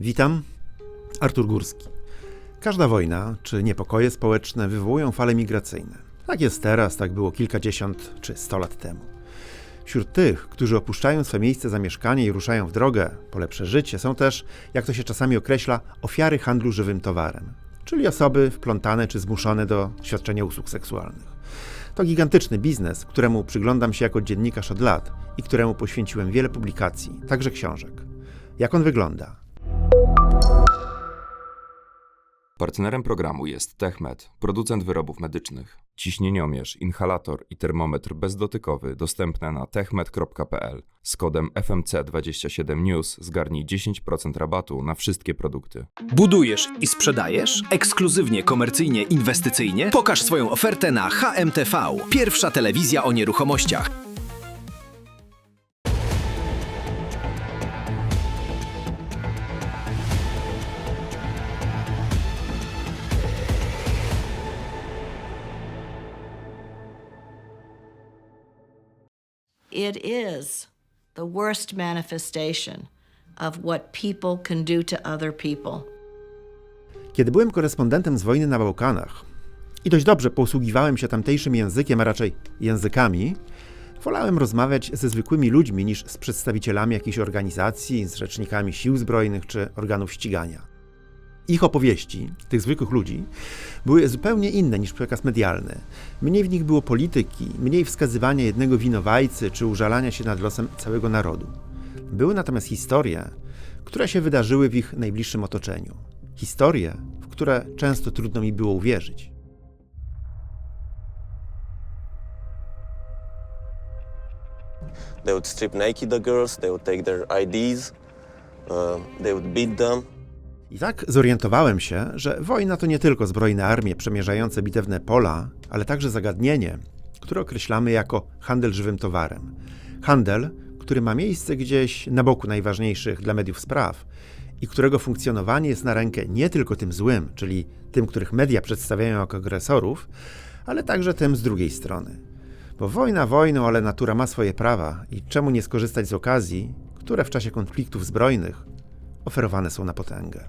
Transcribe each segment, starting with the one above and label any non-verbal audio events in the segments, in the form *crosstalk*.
Witam, Artur Górski. Każda wojna czy niepokoje społeczne wywołują fale migracyjne. Tak jest teraz, tak było kilkadziesiąt czy sto lat temu. Wśród tych, którzy opuszczają swe miejsce zamieszkania i ruszają w drogę po lepsze życie, są też, jak to się czasami określa, ofiary handlu żywym towarem, czyli osoby wplątane czy zmuszone do świadczenia usług seksualnych. To gigantyczny biznes, któremu przyglądam się jako dziennikarz od lat i któremu poświęciłem wiele publikacji, także książek. Jak on wygląda? Partnerem programu jest TechMed, producent wyrobów medycznych. Ciśnieniomierz, inhalator i termometr bezdotykowy dostępne na techmed.pl. Z kodem FMC27News zgarnij 10% rabatu na wszystkie produkty. Budujesz i sprzedajesz? Ekskluzywnie, komercyjnie, inwestycyjnie? Pokaż swoją ofertę na HMTV. Pierwsza telewizja o nieruchomościach. It is the worst manifestation of what people can do to other people. Kiedy byłem korespondentem z wojny na Bałkanach i dość dobrze posługiwałem się tamtejszym językiem, a raczej językami, wolałem rozmawiać ze zwykłymi ludźmi niż z przedstawicielami jakichś organizacji, z rzecznikami sił zbrojnych czy organów ścigania. Ich opowieści, tych zwykłych ludzi, były zupełnie inne niż przekaz medialny. Mniej w nich było polityki, mniej wskazywania jednego winowajcy czy użalania się nad losem całego narodu. Były natomiast historie, które się wydarzyły w ich najbliższym otoczeniu. Historie, w które często trudno mi było uwierzyć. They would strip naked the girls, they would take their IDs, uh, they would beat them. I tak zorientowałem się, że wojna to nie tylko zbrojne armie przemierzające bitewne pola, ale także zagadnienie, które określamy jako handel żywym towarem. Handel, który ma miejsce gdzieś na boku najważniejszych dla mediów spraw i którego funkcjonowanie jest na rękę nie tylko tym złym, czyli tym, których media przedstawiają jako agresorów, ale także tym z drugiej strony. Bo wojna wojną, ale natura ma swoje prawa i czemu nie skorzystać z okazji, które w czasie konfliktów zbrojnych oferowane są na potęgę.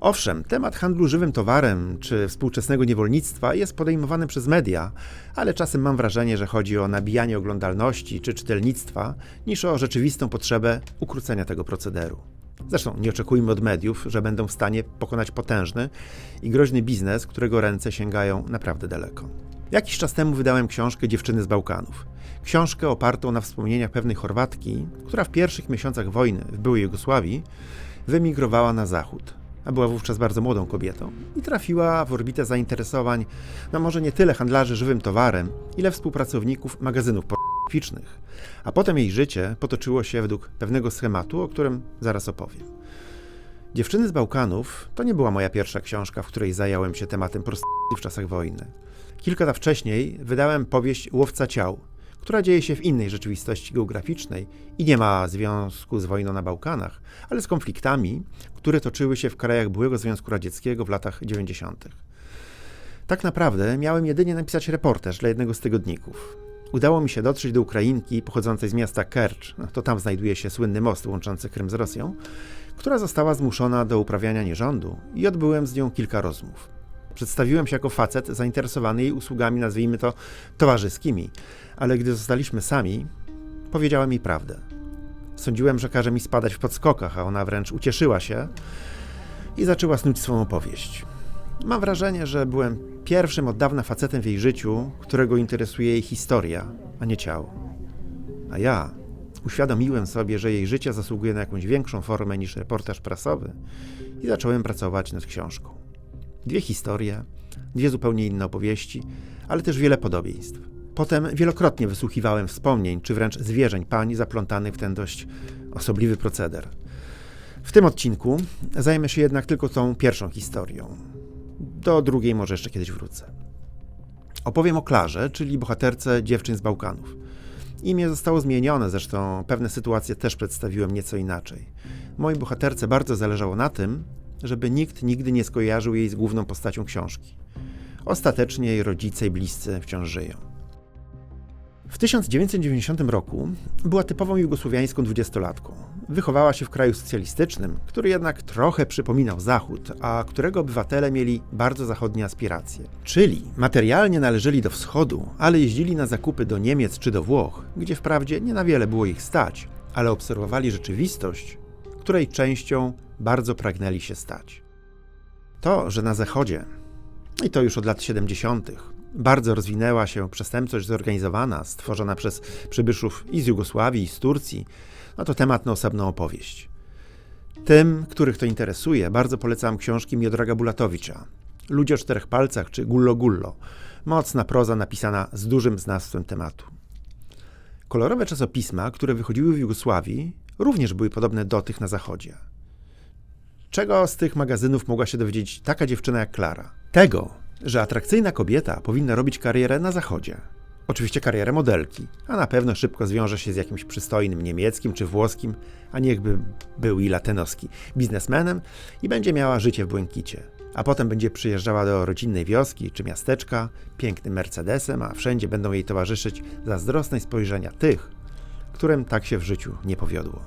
Owszem, temat handlu żywym towarem czy współczesnego niewolnictwa jest podejmowany przez media, ale czasem mam wrażenie, że chodzi o nabijanie oglądalności czy czytelnictwa, niż o rzeczywistą potrzebę ukrócenia tego procederu. Zresztą nie oczekujmy od mediów, że będą w stanie pokonać potężny i groźny biznes, którego ręce sięgają naprawdę daleko. Jakiś czas temu wydałem książkę Dziewczyny z Bałkanów. Książkę opartą na wspomnieniach pewnej Chorwatki, która w pierwszych miesiącach wojny w byłej Jugosławii wyemigrowała na zachód, a była wówczas bardzo młodą kobietą i trafiła w orbitę zainteresowań, no może nie tyle handlarzy żywym towarem, ile współpracowników magazynów pornograficznych. A potem jej życie potoczyło się według pewnego schematu, o którym zaraz opowiem. Dziewczyny z Bałkanów to nie była moja pierwsza książka, w której zająłem się tematem prostytucji w czasach wojny. Kilka lat wcześniej wydałem powieść Łowca Ciał, która dzieje się w innej rzeczywistości geograficznej i nie ma związku z wojną na Bałkanach, ale z konfliktami, które toczyły się w krajach byłego Związku Radzieckiego w latach 90. Tak naprawdę miałem jedynie napisać reportaż dla jednego z tygodników. Udało mi się dotrzeć do Ukrainki pochodzącej z miasta Kercz, no to tam znajduje się słynny most łączący Krym z Rosją, która została zmuszona do uprawiania nierządu i odbyłem z nią kilka rozmów. Przedstawiłem się jako facet zainteresowany jej usługami, nazwijmy to towarzyskimi, ale gdy zostaliśmy sami, powiedziałem jej prawdę. Sądziłem, że każe mi spadać w podskokach, a ona wręcz ucieszyła się i zaczęła snuć swą opowieść. Mam wrażenie, że byłem pierwszym od dawna facetem w jej życiu, którego interesuje jej historia, a nie ciało. A ja uświadomiłem sobie, że jej życie zasługuje na jakąś większą formę niż reportaż prasowy i zacząłem pracować nad książką. Dwie historie, dwie zupełnie inne opowieści, ale też wiele podobieństw. Potem wielokrotnie wysłuchiwałem wspomnień, czy wręcz zwierzeń pań zaplątanych w ten dość osobliwy proceder. W tym odcinku zajmę się jednak tylko tą pierwszą historią. Do drugiej może jeszcze kiedyś wrócę. Opowiem o Klarze, czyli bohaterce dziewczyn z Bałkanów. Imię zostało zmienione, zresztą pewne sytuacje też przedstawiłem nieco inaczej. Mojej bohaterce bardzo zależało na tym, żeby nikt nigdy nie skojarzył jej z główną postacią książki. Ostatecznie jej rodzice i bliscy wciąż żyją. W 1990 roku była typową jugosłowiańską dwudziestolatką. Wychowała się w kraju socjalistycznym, który jednak trochę przypominał Zachód, a którego obywatele mieli bardzo zachodnie aspiracje. Czyli materialnie należeli do wschodu, ale jeździli na zakupy do Niemiec czy do Włoch, gdzie wprawdzie nie na wiele było ich stać, ale obserwowali rzeczywistość, której częścią bardzo pragnęli się stać. To, że na zachodzie, i to już od lat 70., bardzo rozwinęła się przestępczość zorganizowana, stworzona przez przybyszów i z Jugosławii, i z Turcji, no to temat na osobną opowieść. Tym, których to interesuje, bardzo polecam książki Miodraga Bulatowicza. Ludzie o czterech palcach czy Gullo Gullo. Mocna proza napisana z dużym znawstwem tematu. Kolorowe czasopisma, które wychodziły w Jugosławii, również były podobne do tych na zachodzie. Czego z tych magazynów mogła się dowiedzieć taka dziewczyna jak Klara? Tego, że atrakcyjna kobieta powinna robić karierę na zachodzie. Oczywiście karierę modelki, a na pewno szybko zwiąże się z jakimś przystojnym niemieckim czy włoskim, a niechby był i latenowski, biznesmenem i będzie miała życie w błękicie. A potem będzie przyjeżdżała do rodzinnej wioski czy miasteczka pięknym Mercedesem, a wszędzie będą jej towarzyszyć zazdrosne spojrzenia tych, którym tak się w życiu nie powiodło.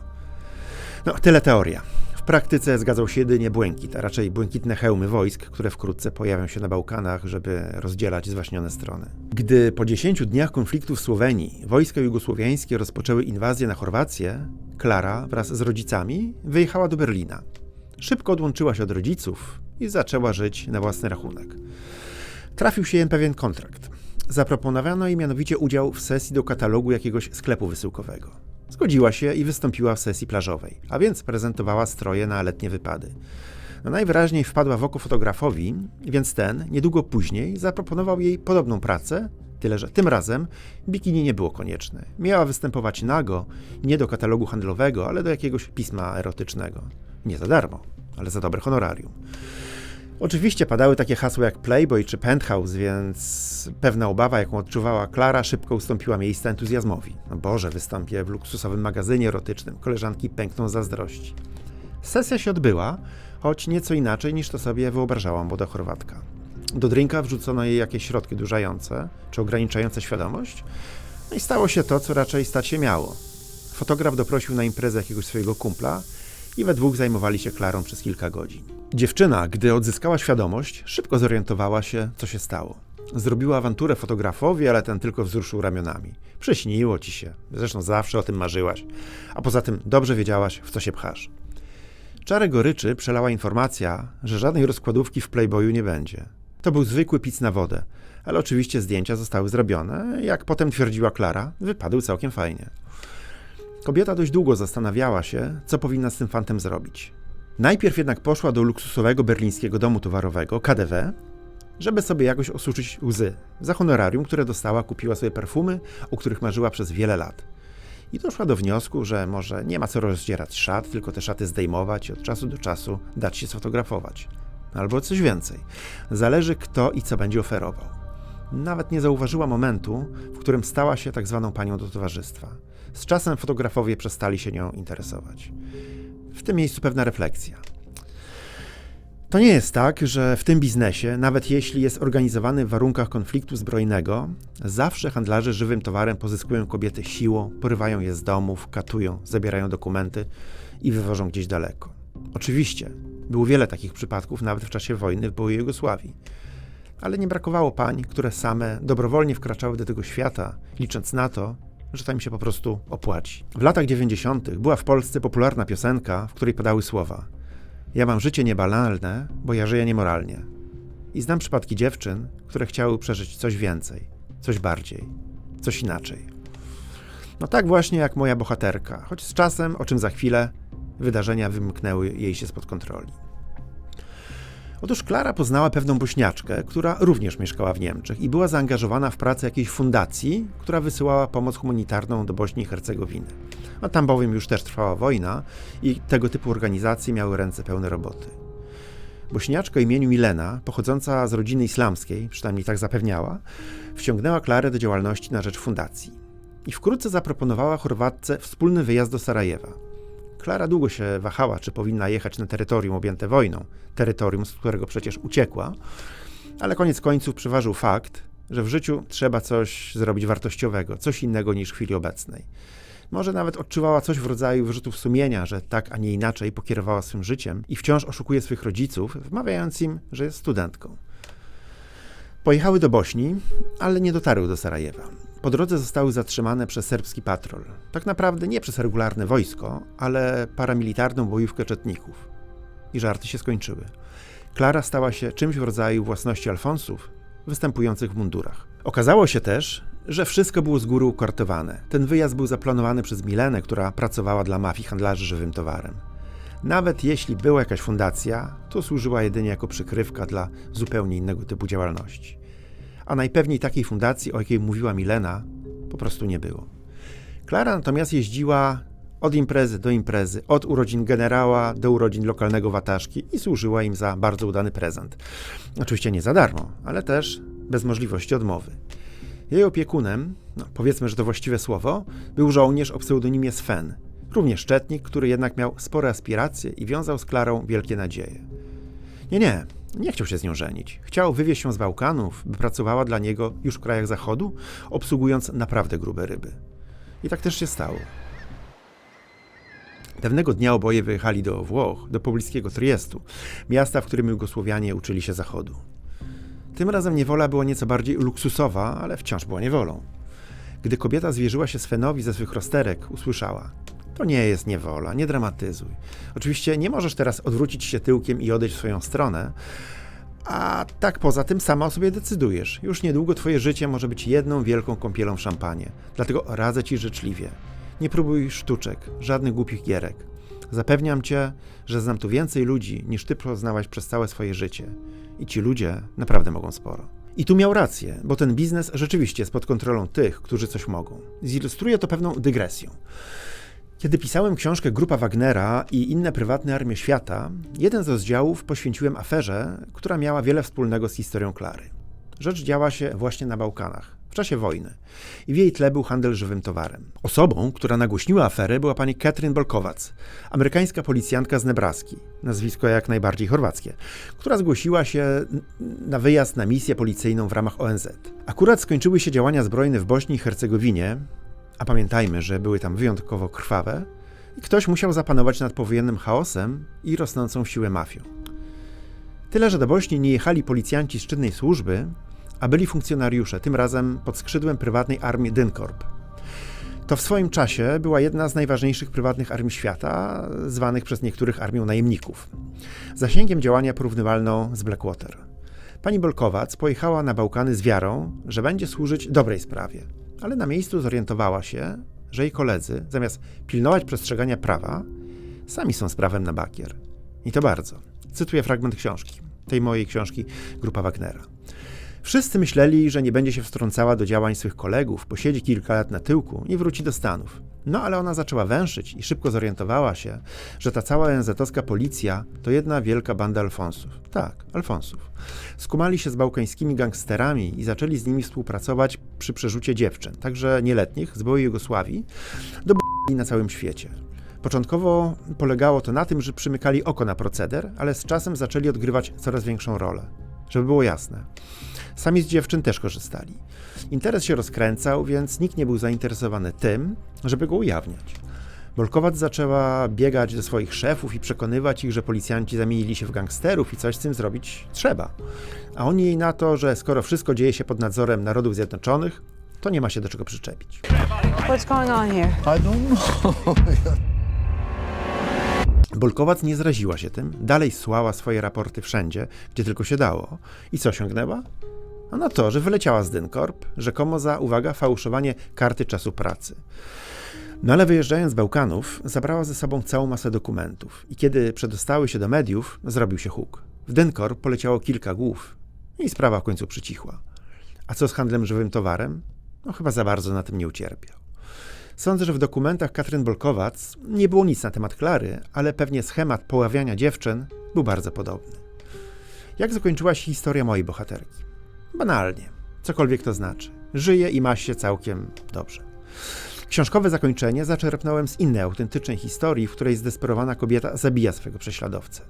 No, tyle teoria. W praktyce zgadzał się jedynie błękit, a raczej błękitne hełmy wojsk, które wkrótce pojawią się na Bałkanach, żeby rozdzielać zwaśnione strony. Gdy po 10 dniach konfliktu w Słowenii wojska jugosłowiańskie rozpoczęły inwazję na Chorwację, Klara wraz z rodzicami wyjechała do Berlina. Szybko odłączyła się od rodziców i zaczęła żyć na własny rachunek. Trafił się jej pewien kontrakt. Zaproponowano jej mianowicie udział w sesji do katalogu jakiegoś sklepu wysyłkowego. Zgodziła się i wystąpiła w sesji plażowej, a więc prezentowała stroje na letnie wypady. No najwyraźniej wpadła w oko fotografowi, więc ten niedługo później zaproponował jej podobną pracę, tyle że tym razem bikini nie było konieczne. Miała występować nago, nie do katalogu handlowego, ale do jakiegoś pisma erotycznego. Nie za darmo, ale za dobre honorarium. Oczywiście padały takie hasła jak Playboy czy Penthouse, więc pewna obawa, jaką odczuwała Klara, szybko ustąpiła miejsca entuzjazmowi. No Boże, wystąpię w luksusowym magazynie erotycznym. Koleżanki pękną zazdrości. Sesja się odbyła, choć nieco inaczej niż to sobie wyobrażała młoda Chorwatka. Do drinka wrzucono jej jakieś środki durzające czy ograniczające świadomość, no i stało się to, co raczej stać się miało. Fotograf doprosił na imprezę jakiegoś swojego kumpla i we dwóch zajmowali się Klarą przez kilka godzin. Dziewczyna, gdy odzyskała świadomość, szybko zorientowała się, co się stało. Zrobiła awanturę fotografowi, ale ten tylko wzruszył ramionami. Przyśniło ci się, zresztą zawsze o tym marzyłaś, a poza tym dobrze wiedziałaś, w co się pchasz. Czarę goryczy przelała informacja, że żadnej rozkładówki w Playboyu nie będzie. To był zwykły pic na wodę, ale oczywiście zdjęcia zostały zrobione. Jak potem twierdziła Klara, wypadły całkiem fajnie. Kobieta dość długo zastanawiała się, co powinna z tym fantem zrobić. Najpierw jednak poszła do luksusowego berlińskiego domu towarowego, KDW, żeby sobie jakoś osuszyć łzy. Za honorarium, które dostała, kupiła sobie perfumy, o których marzyła przez wiele lat. I doszła do wniosku, że może nie ma co rozdzierać szat, tylko te szaty zdejmować i od czasu do czasu dać się sfotografować. Albo coś więcej. Zależy kto i co będzie oferował. Nawet nie zauważyła momentu, w którym stała się tak zwaną panią do towarzystwa. Z czasem fotografowie przestali się nią interesować. W tym miejscu pewna refleksja. To nie jest tak, że w tym biznesie, nawet jeśli jest organizowany w warunkach konfliktu zbrojnego, zawsze handlarze żywym towarem pozyskują kobiety siłą, porywają je z domów, katują, zabierają dokumenty i wywożą gdzieś daleko. Oczywiście, było wiele takich przypadków nawet w czasie wojny w byłej Jugosławii. Ale nie brakowało pań, które same dobrowolnie wkraczały do tego świata, licząc na to, że to im się po prostu opłaci. W latach 90. była w Polsce popularna piosenka, w której padały słowa: Ja mam życie niebanalne, bo ja żyję niemoralnie. I znam przypadki dziewczyn, które chciały przeżyć coś więcej, coś bardziej, coś inaczej. No tak właśnie jak moja bohaterka, choć z czasem, o czym za chwilę, wydarzenia wymknęły jej się spod kontroli. Otóż Klara poznała pewną bośniaczkę, która również mieszkała w Niemczech i była zaangażowana w pracę jakiejś fundacji, która wysyłała pomoc humanitarną do Bośni i Hercegowiny. A tam bowiem już też trwała wojna i tego typu organizacje miały ręce pełne roboty. Bośniaczka imieniu Milena, pochodząca z rodziny islamskiej, przynajmniej tak zapewniała, wciągnęła Klarę do działalności na rzecz fundacji. I wkrótce zaproponowała Chorwatce wspólny wyjazd do Sarajewa. Klara długo się wahała, czy powinna jechać na terytorium objęte wojną, terytorium, z którego przecież uciekła, ale koniec końców przeważył fakt, że w życiu trzeba coś zrobić wartościowego, coś innego niż w chwili obecnej. Może nawet odczuwała coś w rodzaju wyrzutów sumienia, że tak, a nie inaczej pokierowała swym życiem i wciąż oszukuje swych rodziców, wmawiając im, że jest studentką. Pojechały do Bośni, ale nie dotarły do Sarajewa. Po drodze zostały zatrzymane przez serbski patrol. Tak naprawdę nie przez regularne wojsko, ale paramilitarną bojówkę czetników. I żarty się skończyły. Klara stała się czymś w rodzaju własności Alfonsów, występujących w mundurach. Okazało się też, że wszystko było z góry ukartowane. Ten wyjazd był zaplanowany przez Milenę, która pracowała dla mafii handlarzy żywym towarem. Nawet jeśli była jakaś fundacja, to służyła jedynie jako przykrywka dla zupełnie innego typu działalności. A najpewniej takiej fundacji, o jakiej mówiła Milena, po prostu nie było. Klara natomiast jeździła od imprezy do imprezy, od urodzin generała do urodzin lokalnego wataszki i służyła im za bardzo udany prezent. Oczywiście nie za darmo, ale też bez możliwości odmowy. Jej opiekunem, no powiedzmy, że to właściwe słowo, był żołnierz o pseudonimie Sven, również szczetnik, który jednak miał spore aspiracje i wiązał z Klarą wielkie nadzieje. Nie, nie, nie chciał się z nią żenić. Chciał wywieźć ją z Bałkanów, by pracowała dla niego już w krajach zachodu, obsługując naprawdę grube ryby. I tak też się stało. Pewnego dnia oboje wyjechali do Włoch, do pobliskiego Triestu, miasta, w którym Jugosłowianie uczyli się zachodu. Tym razem niewola była nieco bardziej luksusowa, ale wciąż była niewolą. Gdy kobieta zwierzyła się Svenowi ze swych rozterek, usłyszała: To nie jest niewola, nie dramatyzuj. Oczywiście nie możesz teraz odwrócić się tyłkiem i odejść w swoją stronę, a tak poza tym sama o sobie decydujesz. Już niedługo twoje życie może być jedną wielką kąpielą w szampanie. Dlatego radzę ci życzliwie. Nie próbuj sztuczek, żadnych głupich gierek. Zapewniam cię, że znam tu więcej ludzi, niż ty poznałaś przez całe swoje życie. I ci ludzie naprawdę mogą sporo. I tu miał rację, bo ten biznes rzeczywiście jest pod kontrolą tych, którzy coś mogą. Zilustruję to pewną dygresją. Kiedy pisałem książkę Grupa Wagnera i inne prywatne armie świata, jeden z rozdziałów poświęciłem aferze, która miała wiele wspólnego z historią Klary. Rzecz działa się właśnie na Bałkanach, w czasie wojny. I w jej tle był handel żywym towarem. Osobą, która nagłośniła aferę, była pani Katrin Bolkowac, amerykańska policjantka z Nebraski, nazwisko jak najbardziej chorwackie, która zgłosiła się na wyjazd na misję policyjną w ramach ONZ. Akurat skończyły się działania zbrojne w Bośni i Hercegowinie, a pamiętajmy, że były tam wyjątkowo krwawe, i ktoś musiał zapanować nad powojennym chaosem i rosnącą siłę mafią. Tyle, że do Bośni nie jechali policjanci z czynnej służby, a byli funkcjonariusze, tym razem pod skrzydłem prywatnej armii Dynkorp. To w swoim czasie była jedna z najważniejszych prywatnych armii świata, zwanych przez niektórych armią najemników. Zasięgiem działania porównywalną z Blackwater. Pani Bolkowac pojechała na Bałkany z wiarą, że będzie służyć dobrej sprawie, ale na miejscu zorientowała się, że jej koledzy, zamiast pilnować przestrzegania prawa, sami są z prawem na bakier. I to bardzo. Cytuję fragment książki, tej mojej książki Grupa Wagnera. Wszyscy myśleli, że nie będzie się wtrącała do działań swych kolegów, posiedzi kilka lat na tyłku i wróci do Stanów. No ale ona zaczęła węszyć i szybko zorientowała się, że ta cała NZ-owska policja to jedna wielka banda Alfonsów. Tak, Alfonsów. Skumali się z bałkańskimi gangsterami i zaczęli z nimi współpracować przy przerzucie dziewczyn, także nieletnich z byłej Jugosławii, do b***i na całym świecie. Początkowo polegało to na tym, że przymykali oko na proceder, ale z czasem zaczęli odgrywać coraz większą rolę. Żeby było jasne. Sami z dziewczyn też korzystali. Interes się rozkręcał, więc nikt nie był zainteresowany tym, żeby go ujawniać. Bolkowac zaczęła biegać do swoich szefów i przekonywać ich, że policjanci zamienili się w gangsterów i coś z tym zrobić trzeba. A oni jej na to, że skoro wszystko dzieje się pod nadzorem Narodów Zjednoczonych, to nie ma się do czego przyczepić. What's going on here? I don't know. *laughs* Bolkowac nie zraziła się tym, dalej słała swoje raporty wszędzie, gdzie tylko się dało. I co osiągnęła? A no to, że wyleciała z Dynkorp, rzekomo za, uwaga, fałszowanie karty czasu pracy. No ale wyjeżdżając z Bałkanów, zabrała ze sobą całą masę dokumentów i kiedy przedostały się do mediów, zrobił się huk. W Dynkorp poleciało kilka głów i sprawa w końcu przycichła. A co z handlem żywym towarem? No chyba za bardzo na tym nie ucierpiał. Sądzę, że w dokumentach Katryn Bolkowac nie było nic na temat Klary, ale pewnie schemat poławiania dziewczyn był bardzo podobny. Jak zakończyła się historia mojej bohaterki? Banalnie, cokolwiek to znaczy. Żyje i ma się całkiem dobrze. Książkowe zakończenie zaczerpnąłem z innej autentycznej historii, w której zdesperowana kobieta zabija swego prześladowcę.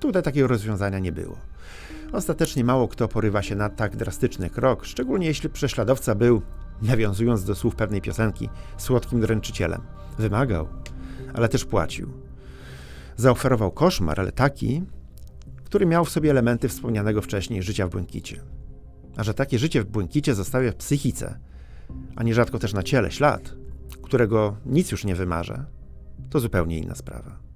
Tutaj takiego rozwiązania nie było. Ostatecznie mało kto porywa się na tak drastyczny krok, szczególnie jeśli prześladowca był, nawiązując do słów pewnej piosenki, słodkim dręczycielem. Wymagał, ale też płacił. Zaoferował koszmar, ale taki, który miał w sobie elementy wspomnianego wcześniej życia w błękicie. A że takie życie w błękicie zostawia w psychice, a nierzadko też na ciele ślad, którego nic już nie wymarze, to zupełnie inna sprawa.